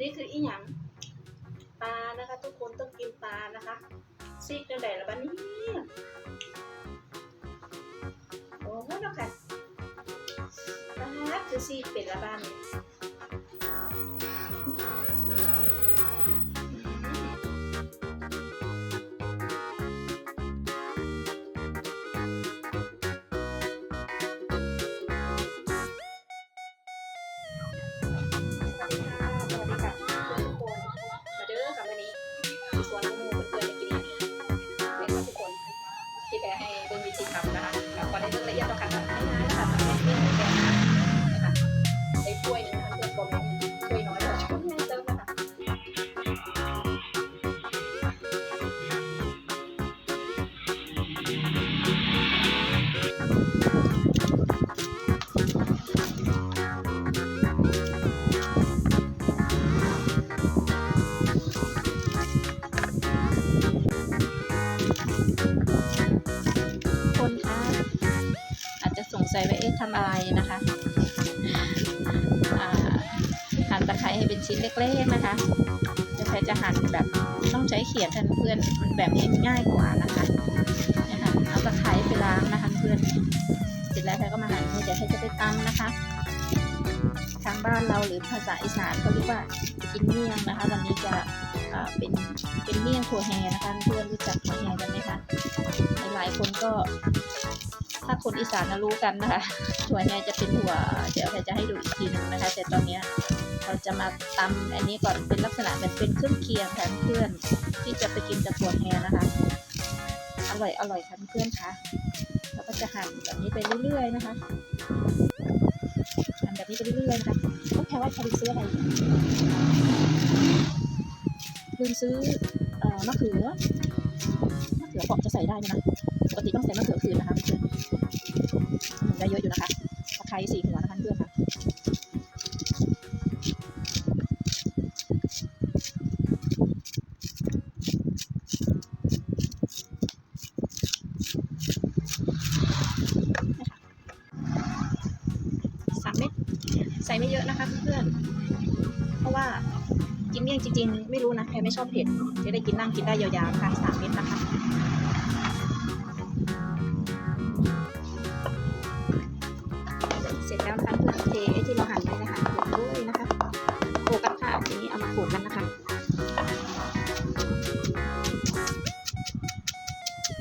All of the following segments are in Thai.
นี่คืออีหยังปลานะคะ ทุกคนต้องกินปลานะคะซีกนั่นแหละละบ้านี้โอ้โหเนาะค่ะปลาคือซีกเป็นละบ้าน ชวนน้งหมูเพื่อนๆจะกินอะไรเป็นค่ะทุกคนที่แกให้เบิ่งวิธีทำนะคะแล้วก็ได้เรื่องละเอียดแล้วค่ะทำง่ายๆนะคะทำง่ายๆแกนะคะใช้ถ้วยหนึง ทำอะไรนะคะหั่นตะไคร้ให้เป็นชิ้นเล็กๆนะคะจะใครจะหั่นแบบต้องใช้เขียงกันเพื่อนมันแบบนี้ง่ายกว่านะคะนี่ยค่ะเอาตะไคร้ไปล้างนะคะเพื่อนเสร็จแล้วใครก็มาหั่นให้เดี๋ยวใครจะไปตำนะคะ ทางบ้านเราหรือภาษาอีสานเขาเรียกว่ากินเมี่ยงนะคะ วันนี้จะเป็นเป็นเมี่ยงถั่วแฮนะคะเพื่อนรู้จักถั่วแฮกันไหมคะหลายๆคนก็ ถ้าคนอีสานรู้กันนะคะถั่วเนี่ยจะเป็นถั่วเดี๋ยวเรจะให้ดูอีกทีหนึงนะคะ แต่ตอนนี้เราจะมาตำอันนี้ก่อนเป็นลักษณะแบบเป็นเครื่องเคียงค่ะเพื่อนที่จะไปกินกับถั่วแฮนะคะ อร่อยอร่อยค่ะเพื่อนคะเราก็จะหั่นแบบนี้ไปเรื่อยๆนะคะหั่นแบบนี้ไปเรื่อยๆนะคะต้องแค่ว่าใครซื้ออะไรลืมซื้ออมะเขือ ขือเปอกจะใส่ได้นะปกติต้องใส่มะเขือคืนนะคะเพื่อนอืมได้เยอะอยู่นะคะตะไคร้สี่หัวนะคะเพื่อนค่ะสามเม็ดใส่ไม่เยอะนะคะเพื่อนเพราะว่ากินเมี่ยงจริงๆ ไม่รู้นะ ใครไม่ชอบเผ็ดจะได้กินนั่งกินได้ยาวๆค่ะสามเม็ดนะคะ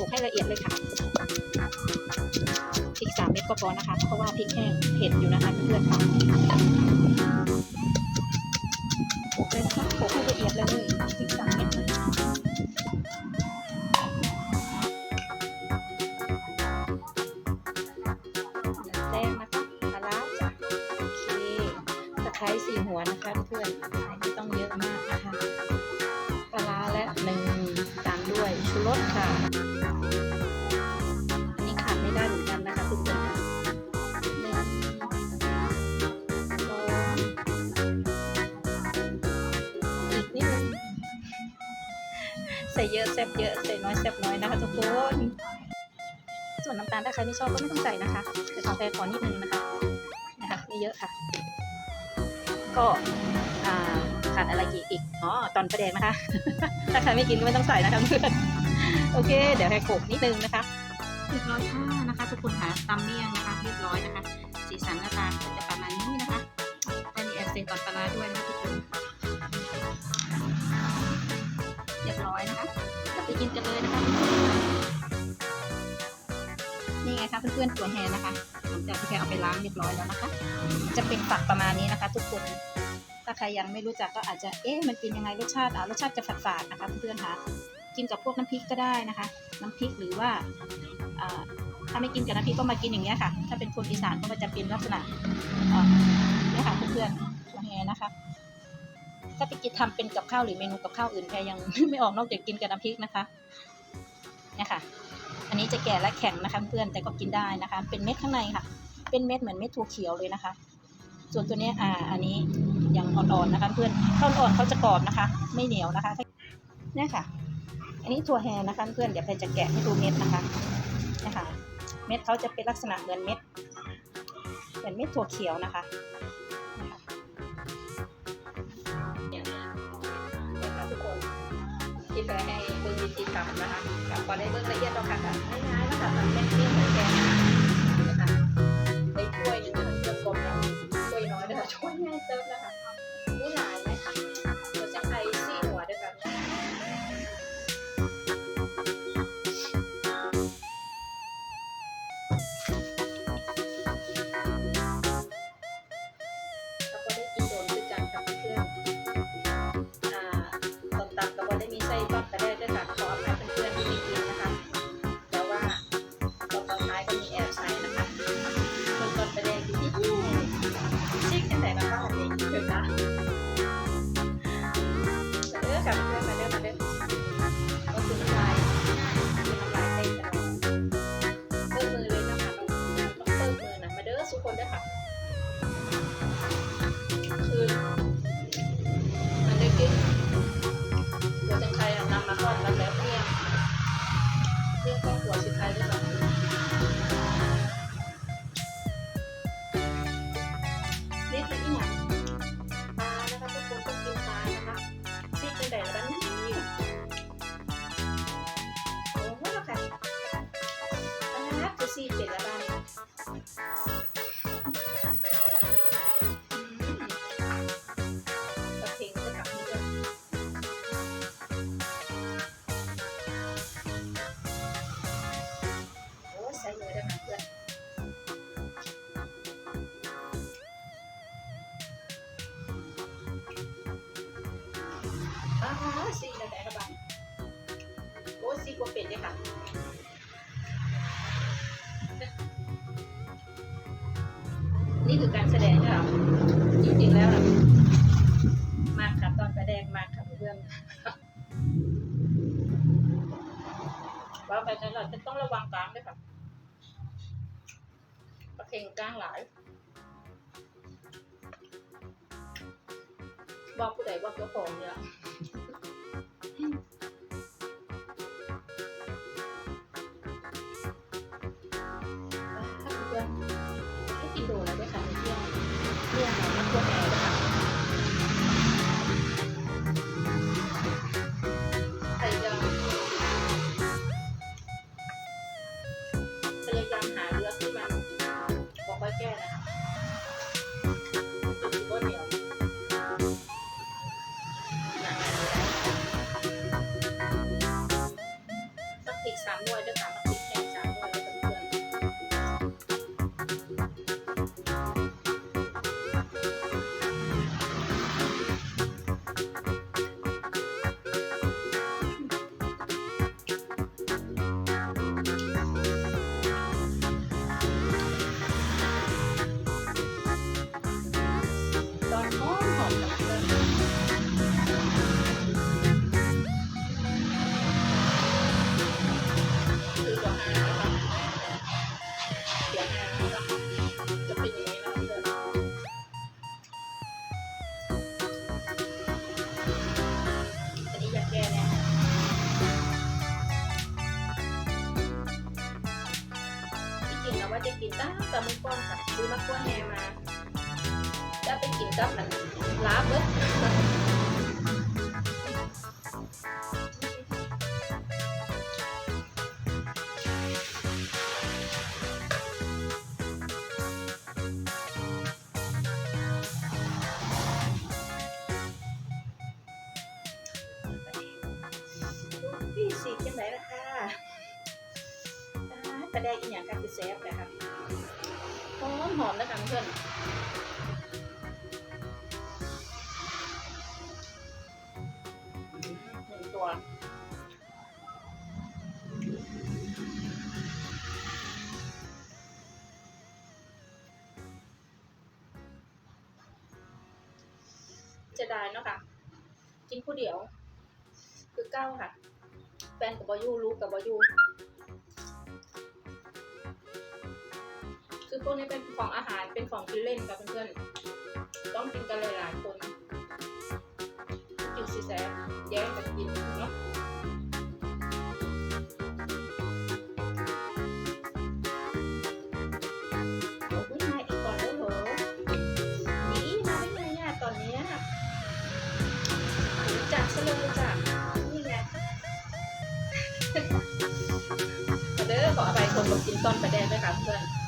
โขลกให้ละเอียดเลยค่ะพริกสามเม็ดก็พอนะคะ เพราะว่าพริกแห้งเผ็ดอยู่นะคะเพื่อนๆค่ะโขลกเลยนะคะโขลกให้ละเอียดเลยพริกสามเม็ดนะคะแป้งนะคะปลาร้าจ้ะโอเคตะไคร้สี่หัวนะคะเพื่อนไม่ต้องเยอะมากนะคะปลาร้าและหนึ่งตามด้วยชูรสค่ะ อะแซ่บเยอะใส่น้อยแซ่บน้อยนะคะทุกคน ส่วนน้ำตาลถ้าใครไม่ชอบก็ไม่ต้องใส่นะคะแต่ของแพรขอนิดนึงนะคะนะคะไม่เยอะค่ะ ก็อ่าขาดอะไรอีกอีกอ๋อตอนประแดงนะคะ ถ้าใครไม่กินก็ไม่ต้องใส่นะคะเพื่อนโอเค เดี๋ยวแพรโขกนิดนึงนะคะเรียบร้อยค่ะนะคะ ทุกคนค่ะตำเมี่ยงนะคะเรียบร้อยนะคะ สีสันหน้าตาจะประมาณนี้นะคะแต่มีแอบเศษตอนปลาร้าด้วยนะคะทุกคน กินกันเลยนะคะนี่ไงคะเพื่อนๆตัวแฮนะคะหลังจากที่แกเอาไปล้างเรียบร้อยแล้วนะคะ จะเป็นฝักประมาณนี้นะคะ ทุกคน ถ้าใครยังไม่รู้จักก็อาจจะเอ๊ะมันกินยังไงรสชาติอะรสชาติจะฝาดๆนะคะเพื่อนๆคะกินกับพวกน้ำพริกก็ได้นะคะ น้ำพริกหรือว่าถ้าไม่กินกับน้ำพริกก็มากินอย่างเงี้ยค่ะ ถ้าเป็นคนอีสานก็มันจะเป็นลักษณะเนี่ยค่ะเพื่อนๆตัวแฮนะคะ ถ้าไปกินทำเป็นกับข้าวหรือเมนูกับข้าวอื่นแพรยังไม่ออกนอกจากกินกับน้ำพริกนะคะเนี่ยค่ะ อันนี้จะแก่และแข็งนะคะเพื่อนแต่ก็กินได้นะคะ เป็นเม็ดข้างในค่ะ เป็นเม็ดเหมือนเม็ดถั่วเขียวเลยนะคะ ส่วนตัวเนี้ยอ่าอันนี้ยังอ่อนๆนะคะ เพื่อนถ้าอ่อนเขาจะกรอบนะคะ ไม่เหนียวนะคะเนี่ยค่ะ อันนี้ถั่วแฮนะคะเพื่อนเดี๋ยวใครจะแกะให้ดูเม็ดนะคะเนี่ยค่ะเม็ดเขาจะเป็นลักษณะเหมือนเม็ดเหมือนเม็ดถั่วเขียวนะคะ ค่ให้เบิ่งวิธีทำนะคะกับพอได้เบิ่งละเอียดแล้วค่ะแบบง่ายๆนะคะแบบเล่นเลี่นแกนะ แอบใส่นะคะส่วนต้นกระเด้ที่ที่ชิคกันไหนมาบ้างนี่เห็นนะมาเด้อค่ะเพื่อนมาเด้อมาเด้อก็คือน้ำลายคือน้ำลายเต้นกันเปิ้ลมือเลยนะคะต้องเปิ้ลมือนะมาเด้อทุกคนเด้อค่ะคือมันได้กินตัวจังไคนำมาทอดกันแล้วเนี่ยเรื่องครอบครัวสุดท้ายด้วยกัน โอ้สีกว่าเป็ดเลยค่ะนี่คือการแสดงค่ะจริงๆแล้วอะมากค่ะตอนแสดงมากค่ะเพื่อนว่าไปนั้นเราจะต้องระวังกลางด้วยค่ะประเข่งกลางหลายบอกผู้ใดบอกเจ้าของเนี่ย ค่ะซื้อมะกล้วยแฮมา จะไปกินกับมันลาบเบิดพี่สีจังไหนล่ะค่ะอ่าแต่ได้อีกอย่างก็คือแซ่บนะคะ มหอมนะคะเพื่อนหนึ่งตัวจะได้เนาะค่ะ กินผู้เดียว คือเก้าค่ะ แฟนกับบอยูรู้กับบอยู คือพวกนี้เป็นของอาหารเป็นของกินเล่นกับเพื่อนๆต้องกินกันหลายๆคนกินซีแซ่แย่งกันกินเนาะโอ้ยมาอีกก่อนแล้วเหรอนี่มาได้ไงอะตอนนี้จักซะเลยจ้ะนี่ไงเด้อขออภัยคนบอกกินต้นไปแดงด้วยค่ะเพื่อน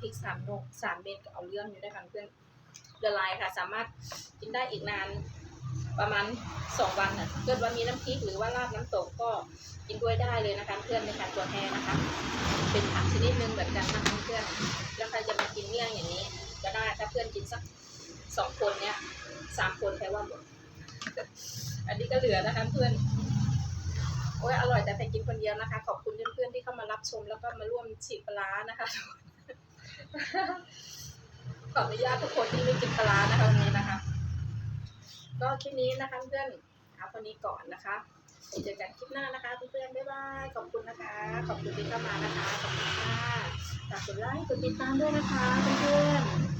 พริกสามโลสามเม็ดก็เอาเรื่องอยู่ได้ค่ะเพื่อนเดลายค่ะ สามารถกินได้อีกนานประมาณสองวันน่ะเกิดว่ามีน้ำพริกหรือว่าราดน้ำตกก็กินด้วยได้เลยนะคะเพื่อนในการตัวแทนนะคะ เป็นผักชนิดหนึงเหมือนกันนะคะเพื่อนแล้วใครจะมากินเมี่ยงอย่างนี้ ก็ได้ถ้าเพื่อนกินสักสองคนเนี้ยสามคนแปลว่าหมดอันนี้ก็เหลือนะคะเพื่อนโอ้ยอร่อยแต่แต่กินคนเดียวนะคะ ขอบคุณเพื่อนๆที่เข้ามารับชมแล้วก็มาร่วมฉีกปลาร้านะคะ ขออนุญาตทุกคนที่ไม่กินปลาร้านะคะวันนี้นะคะ ก็คลิปนี้นะคะเพื่อนเอาคนนี้ก่อนนะคะเจอกันคลิปหน้านะคะเพื่อนๆบ๊ายบายขอบคุณนะคะ ขอบคุณที่เข้ามานะคะขอบคุณค่ะฝากกดไลค์กดติดตามด้วยนะคะเพื่อน